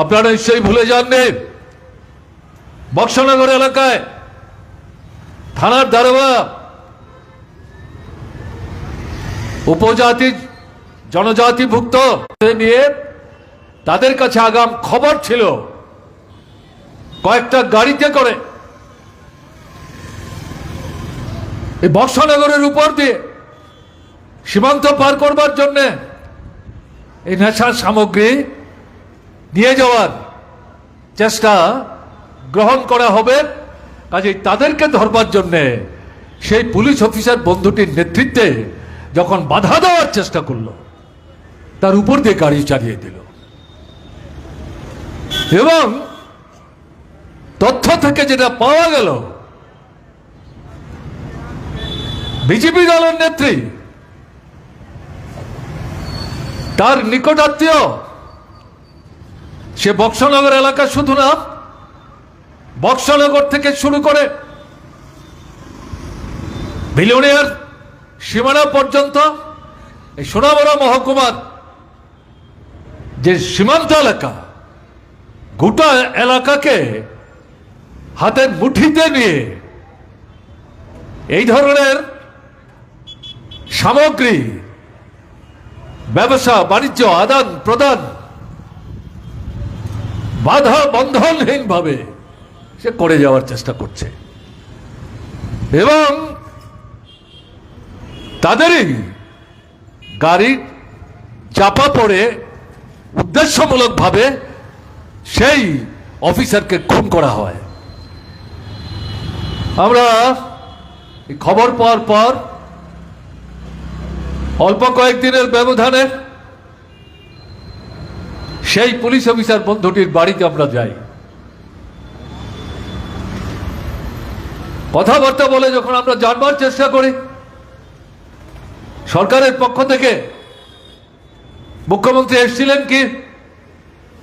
আপনারা নিশ্চয়ই ভুলে যাননি বক্সনগর এলাকায় থানার দারোগা উপজাতি জনজাতিভুক্ত নিয়ে তাদের কাছে আগাম খবর ছিল। কয়েকটা গাড়িতে করে। এই বক্সনগরের উপর দিয়ে সীমান্ত পার করবার জন্য এই নেশার সামগ্রী নিয়ে যাওয়ার চেষ্টা গ্রহণ করা হবে। কাজেই তাদেরকে ধরবার জন্যে সেই পুলিশ অফিসার বন্ধুটির নেতৃত্বে যখন বাধা দেওয়ার চেষ্টা করল, তার উপর দিয়ে গাড়ি চালিয়ে দিল। এবং তথ্য থেকে যেটা পাওয়া গেল, বিজেপি দলের নেত্রী, তার নিকটাত্মীয় সে বক্সনগর এলাকা শুধু না, বক্সনগর থেকে শুরু করে বিলোনিয়ার সীমানা পর্যন্ত এই সোনামরা মহকুমার যে সীমান্ত এলাকা, গোটা এলাকাকে হাতের মুঠিতে নিয়ে এই ধরনের সামগ্রী, ব্যবসা, বাণিজ্য আদান প্রদান বাধা বন্ধনহীন ভাবে সে করে যাওয়ার চেষ্টা করছে। এবং তাদেরই গাড়ি চাপা পড়ে উদ্দেশ্যমূলকভাবে সেই অফিসারকে খুন করা হয়। আমরা খবর পাওয়ার পর অল্প কয়েকদিনের ব্যবধানে সেই পুলিশ অফিসার বন্ধুটির বাড়িতে আমরা যাই। কথাবার্তা বলে যখন আমরা জানবার চেষ্টা করি, সরকারের পক্ষ থেকে মুখ্যমন্ত্রী এসছিলেন কি?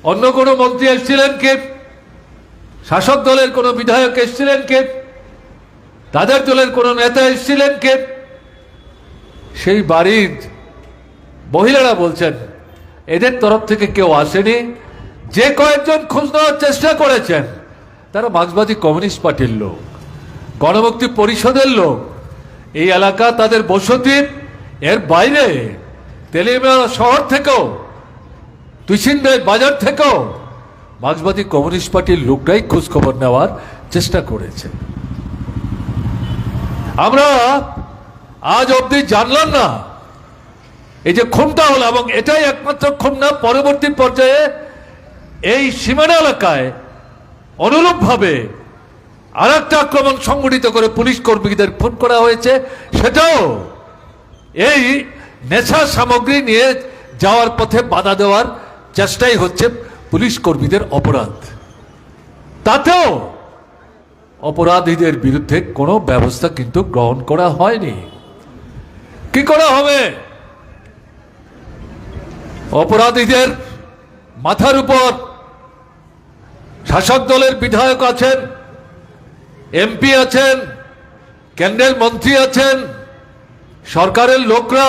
অন্য কোনো মন্ত্রী এসছিলেন কে? শাসক দলের কোনো বিধায়ক এসছিলেন কে? তাদের দলের কোনো নেতা এসছিলেন কে? সেই বাড়ির মহিলারা বলছেন এদের তরফ থেকে কেউ আসেনি। যে কয়েকজন খোঁজ নেওয়ার চেষ্টা করেছেন, তারা মার্ক্সবাদী কমিউনিস্ট পার্টির লোক গণমুক্তি পরিষদের লোক। এই এলাকা তাদের বসতি, এর বাইরে তেলেঙ্গানা শহর থেকেও তুইসিন্দাই বাজার থেকেও মার্ক্সবাদী কমিউনিস্ট পার্টির লোকরাই খোঁজখবর নেওয়ার চেষ্টা করেছে। আমরা আজ অবধি জানলাম না এই যে খুনটা হলো, এবং এটাই একমাত্র খুন না পরবর্তী পর্যায়ে এই সীমানা এলাকায় অনুরূপভাবে আর একটা আক্রমণ সংগঠিত করে পুলিশ কর্মীদের ফোন করা হয়েছে। সেটাও এই নেশা সামগ্রী নিয়ে যাওয়ার পথে বাধা দেওয়ার চেষ্টাই হচ্ছে পুলিশ কর্মীদের অপরাধ। তাতেও অপরাধীদের বিরুদ্ধে কোনো ব্যবস্থা কিন্তু গ্রহণ করা হয়নি। কি করা হবে? অপরাধীদের মাথার উপর শাসক দলের বিধায়ক আছেন এমপি আছেন কেন্দ্রের মন্ত্রী আছেন সরকারের লোকরা